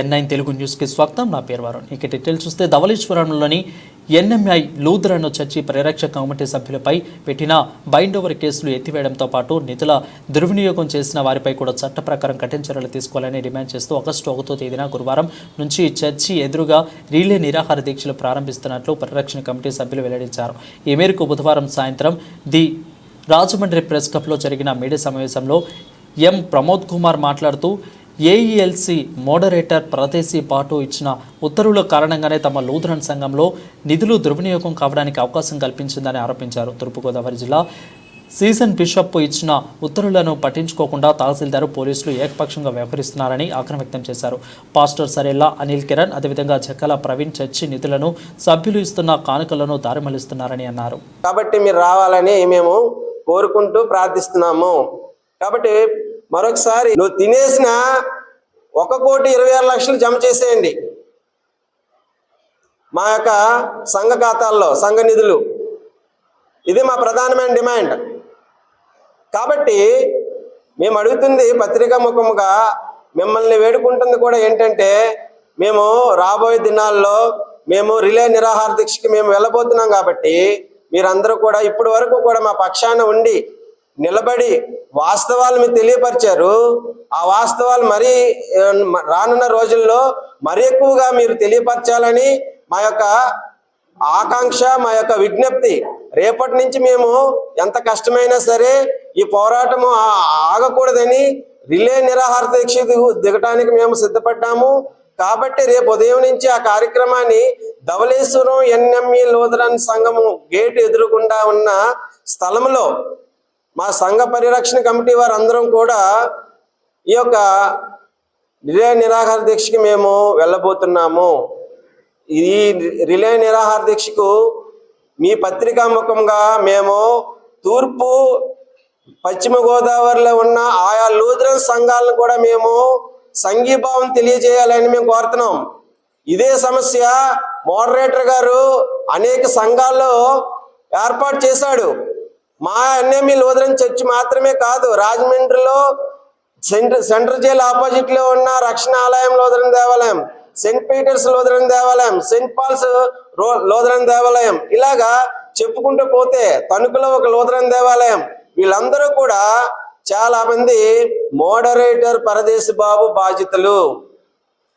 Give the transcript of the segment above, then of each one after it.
ఎన్ nine Telugu న్యూస్కి స్వాగతం. నా పేరు వారు ఇక డీటెయిల్స్ చూస్తే ధవళేశ్వరంలోని ఎన్ఎంఐ లూథరన్ చర్చి పరిరక్ష కమిటీ సభ్యులపై పెట్టిన బైండ్ ఓవర్ కేసులు ఎత్తివేయడంతో పాటు నిధుల దుర్వినియోగం చేసిన వారిపై కూడా చట్ట ప్రకారం కఠిన చర్యలు తీసుకోవాలని డిమాండ్ చేస్తూ ఆగస్టు ఒకటో తేదీన గురువారం నుంచి చర్చి ఎదురుగా రీలే నిరాహార దీక్షలు ప్రారంభిస్తున్నట్లు పరిరక్షణ కమిటీ సభ్యులు వెల్లడించారు. ఈ మేరకు బుధవారం సాయంత్రం ది రాజమండ్రి ప్రెస్ క్లబ్లో జరిగిన మీడియా సమావేశంలో ఎం ప్రమోద్ కుమార్ మాట్లాడుతూ ఏఈఎల్సి మోడరేటర్ ప్రదేశీ పాటు ఇచ్చిన ఉత్తర్వుల కారణంగానే తమ లూథరన్ సంఘంలో నిధులు దుర్వినియోగం కావడానికి అవకాశం కల్పించిందని ఆరోపించారు. తూర్పుగోదావరి జిల్లా సీజన్ బిషప్ ఇచ్చిన ఉత్తర్వులను పట్టించుకోకుండా తహసీల్దార్ పోలీసులు ఏకపక్షంగా వ్యవహరిస్తున్నారని ఆగ్రహం వ్యక్తం చేశారు. పాస్టర్ సరేల్లా అనిల్ కిరణ్ అదేవిధంగా జక్కల ప్రవీణ్ చర్చి నిధులను సభ్యులు ఇస్తున్న కానుకలను దారిమలిస్తున్నారని అన్నారు. కాబట్టి మీరు రావాలని మేము కోరుకుంటూ ప్రార్థిస్తున్నాము. కాబట్టి మరొకసారి నువ్వు తినేసిన ఒక కోటి ఇరవై ఆరు లక్షలు జమ చేసేయండి. మా యొక్క సంఘ ఖాతాల్లో సంఘ నిధులు. ఇది మా ప్రధానమైన డిమాండ్. కాబట్టి మేము అడుగుతుంది పత్రికా ముఖముగా మిమ్మల్ని వేడుకుంటుంది కూడా ఏంటంటే మేము రాబోయే దినాల్లో మేము రిలే నిరాహార దీక్షకి మేము వెళ్ళబోతున్నాం కాబట్టి మీరందరూ కూడా ఇప్పటి వరకు కూడా మా పక్షాన ఉండి నిలబడి వాస్తవాలు మీరు తెలియపరిచారు. ఆ వాస్తవాలు మరీ రానున్న రోజుల్లో మరి ఎక్కువగా మీరు తెలియపరచాలని మా యొక్క ఆకాంక్ష మా యొక్క విజ్ఞప్తి. రేపటి నుంచి మేము ఎంత కష్టమైనా సరే ఈ పోరాటము ఆగకూడదని రిలే నిరాహార దీక్ష దిగటానికి మేము సిద్ధపడ్డాము. కాబట్టి రేపు ఉదయం నుంచి ఆ కార్యక్రమాన్ని ధవళేశ్వరం ఎన్ఎంఈ లోదరన్ సంఘము గేట్ ఎదురుగుండా ఉన్న స్థలంలో మా సంఘ పరిరక్షణ కమిటీ వారందరం కూడా ఈ యొక్క రిలే నిరాహార దీక్షకి మేము వెళ్ళబోతున్నాము. ఈ రిలే నిరాహార దీక్షకు మీ పత్రికా ముఖంగా మేము తూర్పు పశ్చిమ గోదావరిలో ఉన్న ఆయా లూథరన్ సంఘాలను కూడా మేము సంఘీభావం తెలియజేయాలని మేము కోరుతున్నాం. ఇదే సమస్య మోడరేటర్ గారు అనేక సంఘాల్లో ఏర్పాటు చేశాడు. మా ఎన్ఎంఈ లూథరన్ చర్చ్ మాత్రమే కాదు రాజమండ్రిలో సెంటర్ సెంట్రల్ జైల్ ఆపోజిట్లో ఉన్న రక్షణ ఆలయం లోదరన్ దేవాలయం సెయింట్ పీటర్స్ లోదరన్ దేవాలయం సెయింట్ పాల్స్ రో- లోదరన్ దేవాలయం. ఇలాగా చెప్పుకుంటూ పోతే తణుకులో ఒక లోదరన్ దేవాలయం. వీళ్ళందరూ కూడా చాలా మంది మోడరేటర్ పరదేశ్ బాబు బాధితులు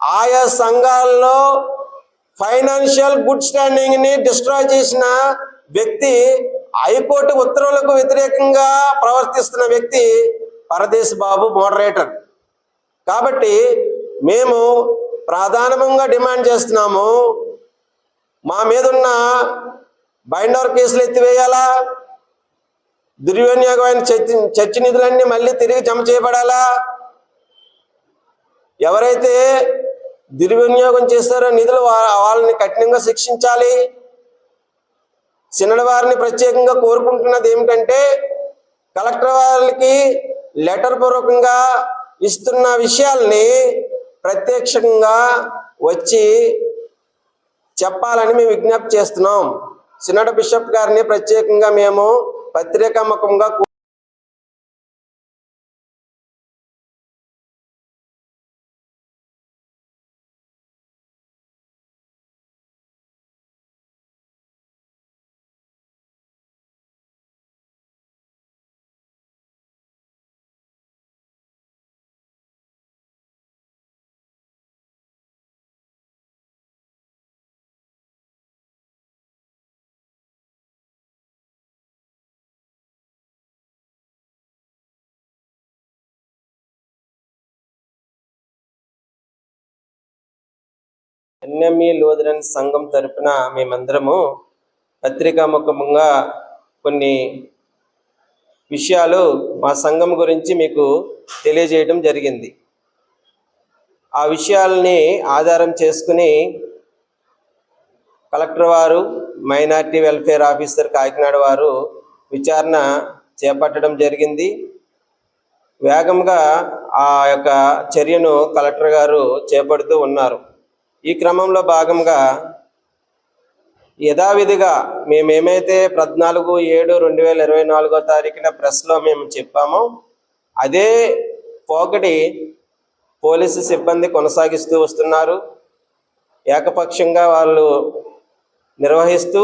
ఆయా సంఘాల్లో ఫైనాన్షియల్ గుడ్ స్టాండింగ్ని డిస్ట్రాయ్ చేసిన వ్యక్తి హైకోర్టు ఉత్తర్వులకు వ్యతిరేకంగా ప్రవర్తిస్తున్న వ్యక్తి పరదేశ్ బాబు మోడరేటర్. కాబట్టి మేము ప్రధానంగా డిమాండ్ చేస్తున్నాము మా మీదున్న బైండర్ కేసులు ఎత్తివేయాలా? దుర్వినియోగమైన చర్చి చర్చి నిధులన్నీ మళ్ళీ తిరిగి జమ చేయబడాలా? ఎవరైతే దుర్వినియోగం చేస్తారో నిధులు వాళ్ళని కఠినంగా శిక్షించాలి. సినడ్ వారిని ప్రత్యేకంగా కోరుకుంటున్నది ఏమిటంటే కలెక్టర్ వారికి లెటర్ పూర్వకంగా ఇస్తున్న విషయాల్ని ప్రత్యక్షంగా వచ్చి చెప్పాలని మేము విజ్ఞప్తి చేస్తున్నాం. సినడ్ బిషప్ గారిని ప్రత్యేకంగా మేము పత్రికాముఖంగా ఎన్ఎంఈ లూథరన్ సంఘం తరపున మేమందరము పత్రికాముఖంగా కొన్ని విషయాలు మా సంఘం గురించి మీకు తెలియజేయడం జరిగింది. ఆ విషయాల్ని ఆధారం చేసుకుని కలెక్టర్ వారు మైనార్టీ వెల్ఫేర్ ఆఫీసర్ కాకినాడ వారు విచారణ చేపట్టడం జరిగింది. వేగంగా ఆ యొక్క చర్యను కలెక్టర్ గారు చేపడుతూ ఉన్నారు. ఈ క్రమంలో భాగంగా యథావిధిగా మేమేమైతే పద్నాలుగు ఏడు రెండు వేల ఇరవై నాలుగో తారీఖున ప్రెస్లో మేము చెప్పామో అదే పోకటి పోలీసు సిబ్బంది కొనసాగిస్తూ వస్తున్నారు. ఏకపక్షంగా వాళ్ళు నిర్వహిస్తూ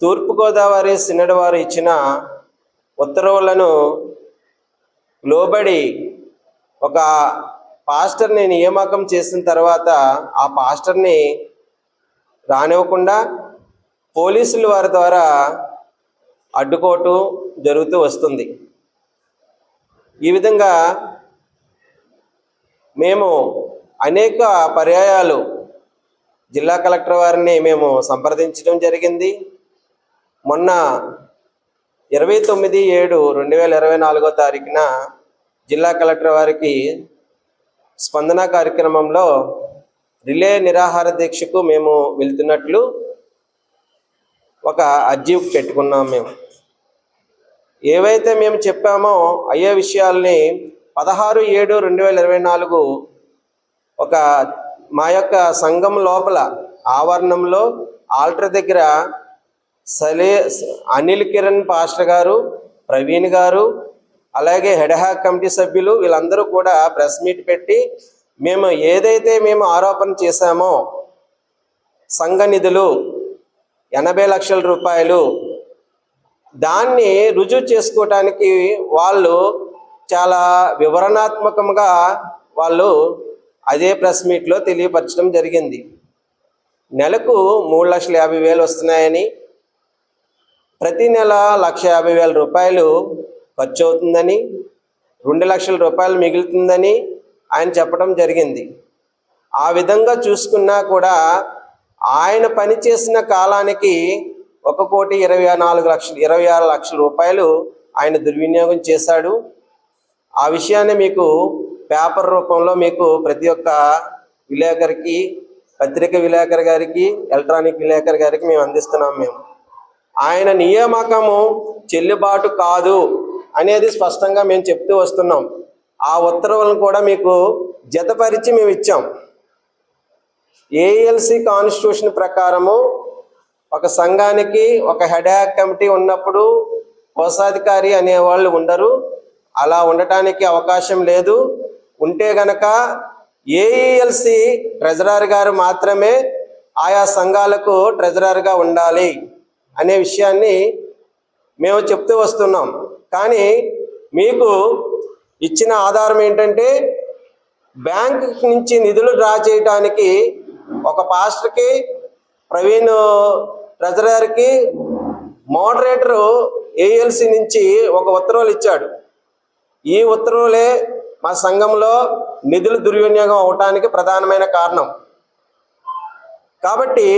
తూర్పుగోదావరి సినడ్ వారు ఇచ్చిన ఉత్తర్వులను లోబడి ఒక పాస్టర్ని నియామకం చేసిన తర్వాత ఆ పాస్టర్ని రానివ్వకుండా పోలీసుల వారి ద్వారా అడ్డుకోవటం జరుగుతూ వస్తుంది. ఈ విధంగా మేము అనేక పర్యాయాలు జిల్లా కలెక్టర్ వారిని మేము సంప్రదించడం జరిగింది. మొన్న ఇరవై తొమ్మిది ఏడు రెండు వేల ఇరవై నాలుగో తారీఖున జిల్లా కలెక్టర్ వారికి స్పందన కార్యక్రమంలో రిలే నిరాహార దీక్షకు మేము వెళ్తున్నట్లు ఒక అర్జీ పెట్టుకున్నాం మేము. ఏవైతే మేము చెప్పామో అయ్యే విషయాల్ని పదహారు ఏడు రెండు వేల ఇరవై నాలుగు ఒక మా యొక్క సంఘం లోపల ఆవరణంలో ఆల్టర్ దగ్గర సలే అనిల్ కిరణ్ పాస్టర్ గారు ప్రవీణ్ గారు అలాగే హెడహాక్ కమిటీ సభ్యులు వీళ్ళందరూ కూడా ప్రెస్ మీట్ పెట్టి మేము ఏదైతే మేము ఆరోపణ చేశామో సంఘ నిధులు ఎనభై లక్షల రూపాయలు దాన్ని రుజువు చేసుకోవటానికి వాళ్ళు చాలా వివరణాత్మకంగా వాళ్ళు అదే ప్రెస్ మీట్లో తెలియపరచడం జరిగింది. నెలకు మూడు లక్షల యాభై వేలు వస్తున్నాయని ప్రతి నెల లక్ష యాభై వేల రూపాయలు ఖర్చు అవుతుందని రెండు లక్షల రూపాయలు మిగులుతుందని ఆయన చెప్పడం జరిగింది. ఆ విధంగా చూసుకున్నా కూడా ఆయన పనిచేసిన కాలానికి ఒక కోటి ఇరవై నాలుగు లక్షలు ఇరవై ఆరు లక్షల రూపాయలు ఆయన దుర్వినియోగం చేశాడు. ఆ విషయాన్ని మీకు పేపర్ రూపంలో మీకు ప్రతి ఒక్క విలేకరికి పత్రిక విలేకరి గారికి ఎలక్ట్రానిక్ విలేకరి గారికి మేము అందిస్తున్నాం మేము. ఆయన నియామకము చెల్లుబాటు కాదు. అనేది స్పష్టంగా మేము చెప్తూ వస్తున్నాం. ఆ ఉత్తర్వులను కూడా మీకు జతపరిచి మేము ఇచ్చాం. ఏఎల్సి కాన్స్టిట్యూషన్ ప్రకారము ఒక సంఘానికి ఒక హెడాక్ కమిటీ ఉన్నప్పుడు కోశాధికారి అనేవాళ్ళు ఉండరు. అలా ఉండటానికి అవకాశం లేదు. ఉంటే గనక ఏఈఎల్సి ట్రెజరర్ గారు మాత్రమే ఆయా సంఘాలకు ట్రెజరర్గా ఉండాలి అనే విషయాన్ని మేము చెప్తూ వస్తున్నాం. కానీ మీకు ఇచ్చిన ఆధారం ఏంటంటే బ్యాంక్ నుంచి నిధులు డ్రా చేయడానికి ఒక పాస్టర్కి ప్రవీణ్ ట్రెజరర్కి మోడరేటరు ఏఎల్సి నుంచి ఒక ఉత్తర్వులు ఇచ్చాడు. ఈ ఉత్తర్వులే మా సంఘంలో నిధులు దుర్వినియోగం అవటానికి ప్రధానమైన కారణం. కాబట్టి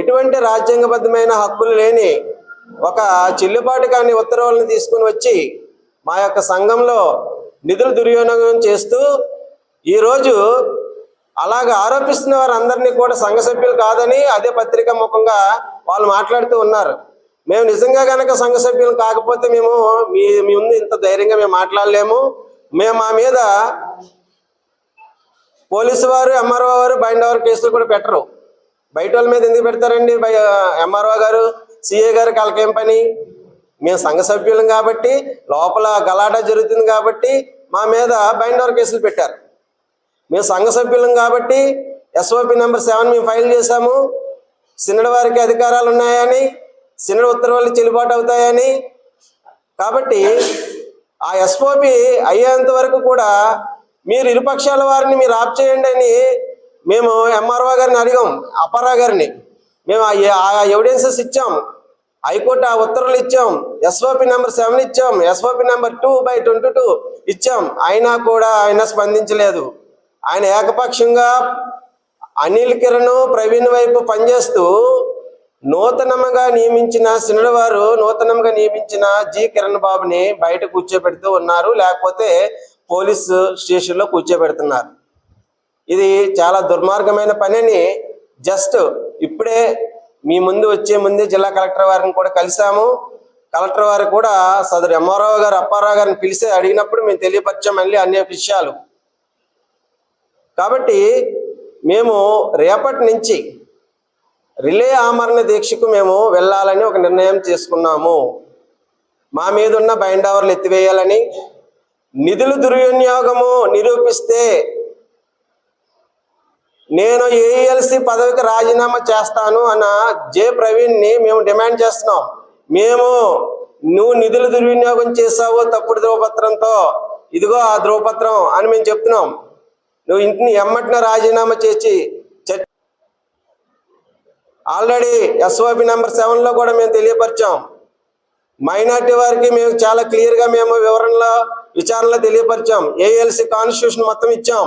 ఎటువంటి రాజ్యాంగబద్ధమైన హక్కులు లేని ఒక చెల్లుబాటు కాని ఉత్తర్వులను తీసుకుని వచ్చి మా యొక్క సంఘంలో నిధులు దుర్వినియోగం చేస్తూ ఈరోజు అలాగ ఆరోపిస్తున్న వారందరినీ కూడా సంఘ సభ్యులు కాదని అదే పత్రిక ముఖంగా వాళ్ళు మాట్లాడుతూ ఉన్నారు. మేము నిజంగా కనుక సంఘ సభ్యులు కాకపోతే మేము మీ మీ ముందు ఇంత ధైర్యంగా మేము మాట్లాడలేము. మేము మా మీద పోలీసు వారు ఎంఆర్ఓ వారు బైండ్ ఓవర్ కేసులు కూడా పెట్టరు. బయట వాళ్ళ మీద ఎందుకు పెడతారండి? ఎంఆర్ఓ గారు సిఏ గారికి వాళ్ళకేం పని. మేము సంఘ సభ్యులం కాబట్టి లోపల గలాటా జరుగుతుంది కాబట్టి మా మీద బైండ్ ఓవర్ కేసులు పెట్టారు. మేము సంఘ సభ్యులం కాబట్టి ఎస్ఓపి నెంబర్ సెవెన్ మేము ఫైల్ చేశాము. సిన్నడి వారికి అధికారాలు ఉన్నాయని సిన్నడి ఉత్తర్వులు చెల్లుబాటు అవుతాయని. కాబట్టి ఆ ఎస్ఓపి అయ్యేంత వరకు కూడా మీరు ఇరుపక్షాల వారిని మీరు ఆప్ చేయండి అని మేము ఎంఆర్ఓ గారిని అడిగాం అపరా గారిని. మేము ఆ ఎవిడెన్సెస్ ఇచ్చాం. హైకోర్టు ఆ ఉత్తర్వులు ఇచ్చాం. ఎస్ఓపి నెంబర్ సెవెన్ ఇచ్చాం. SOP number two by twenty two ఇచ్చాం. అయినా కూడా ఆయన స్పందించలేదు. ఆయన ఏకపక్షంగా అనిల్ కిరణ్ ప్రవీణ్ వైపు పనిచేస్తూ నూతనంగా నియమించిన సినడ్ వారు నూతనంగా నియమించిన జి కిరణ్ బాబుని బయట కూర్చోబెడుతూ ఉన్నారు. లేకపోతే పోలీసు స్టేషన్లో కూర్చోబెడుతున్నారు. ఇది చాలా దుర్మార్గమైన పనిని జస్ట్ ఇప్పుడే మీ ముందు వచ్చే ముందే జిల్లా కలెక్టర్ వారిని కూడా కలిసాము కలెక్టర్ వారు కూడా సదరు ఎంఆర్ఓ గారు అప్పారావు గారిని పిలిచి అడిగినప్పుడు మేము తెలియపరిచాం మళ్ళీ అన్ని విషయాలు. కాబట్టి మేము రేపటి నుంచి రిలే ఆమరణ దీక్షకు మేము వెళ్ళాలని ఒక నిర్ణయం చేసుకున్నాము. మా మీద ఉన్న బైండ్ అవర్లు ఎత్తివేయాలని నిధులు దుర్వినియోగము నిరూపిస్తే నేను ఏఎల్సి పదవికి రాజీనామా చేస్తాను అన్న జే ప్రవీణ్ని మేము డిమాండ్ చేస్తున్నాం. మేము నువ్వు నిధులు దుర్వినియోగం చేసావు తప్పుడు ధ్రువపత్రంతో ఇదిగో ఆ ధ్రువపత్రం అని మేము చెప్తున్నాం. నువ్వు ఇంటిని ఎమ్మటిన రాజీనామా చేసి ఆల్రెడీ ఎస్ఓబి నెంబర్ సెవెన్లో కూడా మేము తెలియపరిచాం. మైనార్టీ వారికి మేము చాలా క్లియర్గా మేము వివరణలో విచారణలో తెలియపరిచాం. ఏఎల్సి కాన్స్టిట్యూషన్ మొత్తం ఇచ్చాం.